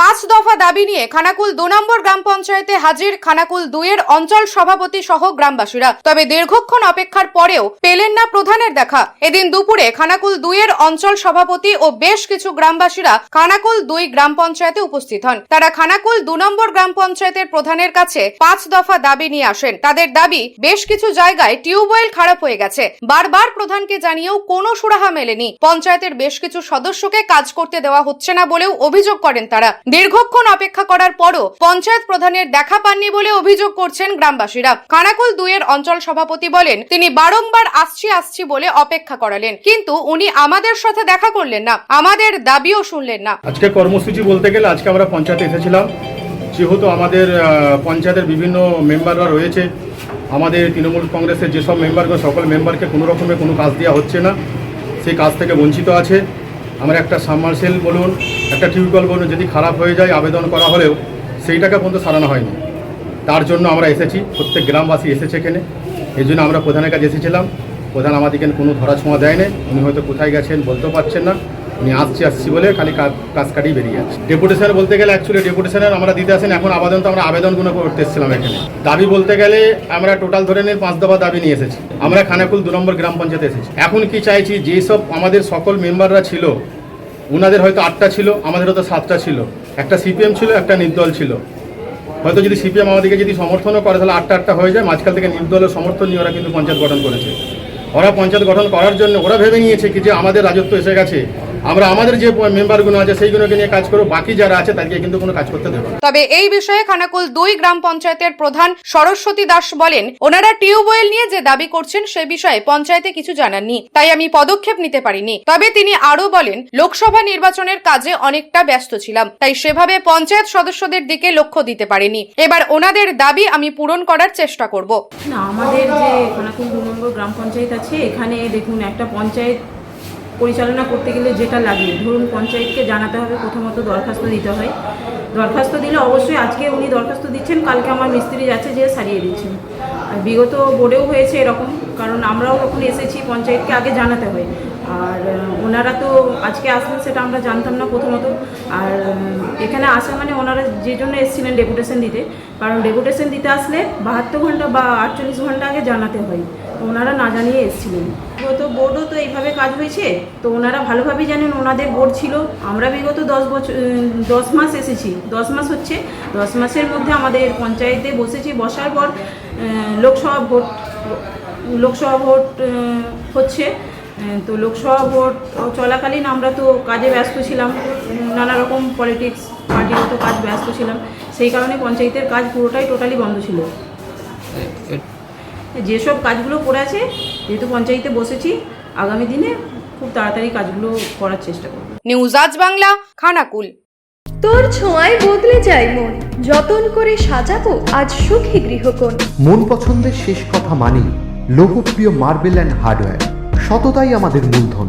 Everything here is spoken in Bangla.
পাঁচ দফা দাবি নিয়ে খানাকুল দু নম্বর গ্রাম পঞ্চায়েতে হাজির। খানাকুল দুইয়ের অঞ্চল সভাপতি সহ গ্রামবাসীরা। তবে দীর্ঘক্ষণ অপেক্ষার পরেও পেলেন না প্রধানের দেখা। এদিন দুপুরে খানাকুল দুইয়ের অঞ্চল সভাপতি ও বেশ কিছু গ্রামবাসীরা খানাকুল দুই গ্রাম পঞ্চায়েতে উপস্থিত হন। তারা খানাকুল দু নম্বর গ্রাম পঞ্চায়েতের প্রধানের কাছে পাঁচ দফা দাবি নিয়ে আসেন। তাদের দাবি, বেশ কিছু জায়গায় টিউবওয়েল খারাপ হয়ে গেছে। বারবার প্রধানকে জানিয়েও কোনো সুরাহা মেলেনি। পঞ্চায়েতের বেশ কিছু সদস্যকে কাজ করতে দেওয়া হচ্ছে না বলেও অভিযোগ করেন তারা। দীর্ঘক্ষণ অপেক্ষা করার পরও পঞ্চায়েত প্রধানের দেখা পাননি বলে অভিযোগ করছেন গ্রামবাসীরা। খানাকুল দুইয়ের অঞ্চল সভাপতি বলেন, তিনি বারংবার আসছি আসছি বলে অপেক্ষা করালেন। কিন্তু উনি আমাদের সাথে দেখা করলেন না। আমাদের দাবিও শুনলেন না। আজকে কর্মসূচি বলতে গেলে আজকে আমরা পঞ্চায়েতে এসেছিলাম। যেহেতু আমাদের পঞ্চায়েতের বিভিন্ন মেম্বাররা রয়েছে, আমাদের তৃণমূল কংগ্রেসের যেসব মেম্বারগুলো সকল মেম্বারকে কোনো রকমের কোনো কাজ দেওয়া হচ্ছে না। সেই কাজ থেকে বঞ্চিত আছে। আমরা একটা সাবমার্সেল বলুন, একটা টিউবওয়েল বলুন, যদি খারাপ হয়ে যায়, আবেদন করা হলেও সেইটাকে পর্যন্ত সারানো হয়নি। তার জন্য আমরা এসেছি, প্রত্যেক গ্রামবাসী এসেছে এখানে। এই জন্য আমরা প্রধানের কাছে এসেছিলাম। প্রধান আমাদেরকে কোনো ধরা ছোঁয়া দেয়নি। উনি হয়তো কোথায় গেছেন বলতেও পারছেন না। উনি আসছি আসছি বলে খালি কাজ কাটিয়ে বেরিয়ে যাচ্ছে। ডেপুটেশন বলতে গেলে অ্যাকচুয়ালি ডেপুটেশনের আমরা দিতে আসেন, এখন আবেদন তো আমরা আবেদনগুলো করতে এসেছিলাম এখানে। দাবি বলতে গেলে আমরা টোটাল ধরে নিয়ে পাঁচ দফা দাবি নিয়ে এসেছি। আমরা খানাকুল দু নম্বর গ্রাম পঞ্চায়েতে এসেছি। এখন কি চাইছি, যেসব আমাদের সকল মেম্বাররা ছিল ওনাদের হয়তো আটটা ছিল, আমাদের হয়তো সাতটা ছিল। একটা সিপিএম ছিল, একটা নির্দল ছিল। হয়তো যদি সিপিএম আমাদেরকে যদি সমর্থনও করে, তাহলে আটটা আটটা হয়ে যায়। মাঝখান থেকে নির্দলের সমর্থন নিয়ে ওরা কিন্তু পঞ্চায়েত গঠন করেছে। ওরা পঞ্চায়েত গঠন করার জন্য, ওরা ভেবে নিয়েছে কি যে আমাদের রাজত্ব এসে গেছে। আমরা আমাদের যে মেম্বারগুলো আছে সেইগুলোকে নিয়ে কাজ করব। বাকি যারা আছে তাদেরকে কিন্তু কোনো কাজ করতে দেবো তবে এই বিষয়ে খানাকুল দুই গ্রাম পঞ্চায়েতের প্রধান সরস্বতী দাস বলেন ওনারা টিউবওয়েল নিয়ে যে দাবি করছেন সে বিষয়ে পঞ্চায়েতে কিছু জানাননি তাই আমি পদক্ষেপ নিতে পারিনি। তবে তিনি আরও বলেন লোকসভা নির্বাচনের কাজে অনেকটা ব্যস্ত ছিলাম তাই সেভাবে পঞ্চায়েত সদস্যদের দিকে লক্ষ্য দিতে পারিনি। এবার ওনাদের দাবি আমি পূরণ করার চেষ্টা করব। না আমাদের যে খানাকুল দু নম্বর গ্রাম পঞ্চায়েত আছে এখানে দেখুন একটা পঞ্চায়েত পরিচালনা করতে গেলে যেটা লাগে। ধরুন পঞ্চায়েতকে জানাতে হবে, প্রথমত দরখাস্ত দিতে হয়। দরখাস্ত দিলে অবশ্যই আজকে উনি দরখাস্ত দিচ্ছেন, কালকে আমার মিস্ত্রি যাচ্ছে যে সারিয়ে দিচ্ছেন। আর বিগত বোর্ডেও হয়েছে এরকম, কারণ আমরাও যখন এসেছি পঞ্চায়েতকে আগে জানাতে হয়। আর ওনারা তো আজকে আসবেন সেটা আমরা জানতাম না প্রথমত। আর এখানে আসা মানে ওনারা যে জন্য এসেছিলেন ডেপুটেশন দিতে, কারণ ডেপুটেশন দিতে আসলে বাহাত্তর ঘণ্টা বা আটচল্লিশ ঘণ্টা আগে জানাতে হয়। ওনারা না জানিয়ে এসেছিলেন। বিগত বোর্ডও তো এইভাবে কাজ হয়েছে। তো ওনারা ভালোভাবেই জানেন ওনাদের বোর্ড ছিল। আমরা বিগত দশ বছর দশ মাস এসেছি। দশ মাস হচ্ছে। দশ মাসের মধ্যে আমাদের পঞ্চায়েতে বসেছি। বসার পর লোকসভা ভোট লোকসভা ভোট হচ্ছে। তো লোকসভা ভোট চলাকালীন আমরা তো কাজে ব্যস্ত ছিলাম। নানা রকম পলিটিক্স পার্টিগত কাজ ব্যস্ত ছিলাম। সেই কারণে পঞ্চায়েতের কাজ পুরোটাই টোটালি বন্ধ ছিল। যেসব কাজগুলো করেছে আছে যেহেতু পঞ্চায়েতে বসেছি আগামী দিনে খুব তাড়াতাড়ি কাজগুলো করার চেষ্টা করব। নিউজ আজ বাংলা খানাকুল। তোর ছোঁয়ায় বদলে যাই মন যতন করে সাজাবো আজ সুখী গৃহকোণ। মন পছন্দের শেষ কথা মানি লোকপ্রিয় মার্বেল অ্যান্ড হার্ডওয়্যার সততাই আমাদের মূলধন।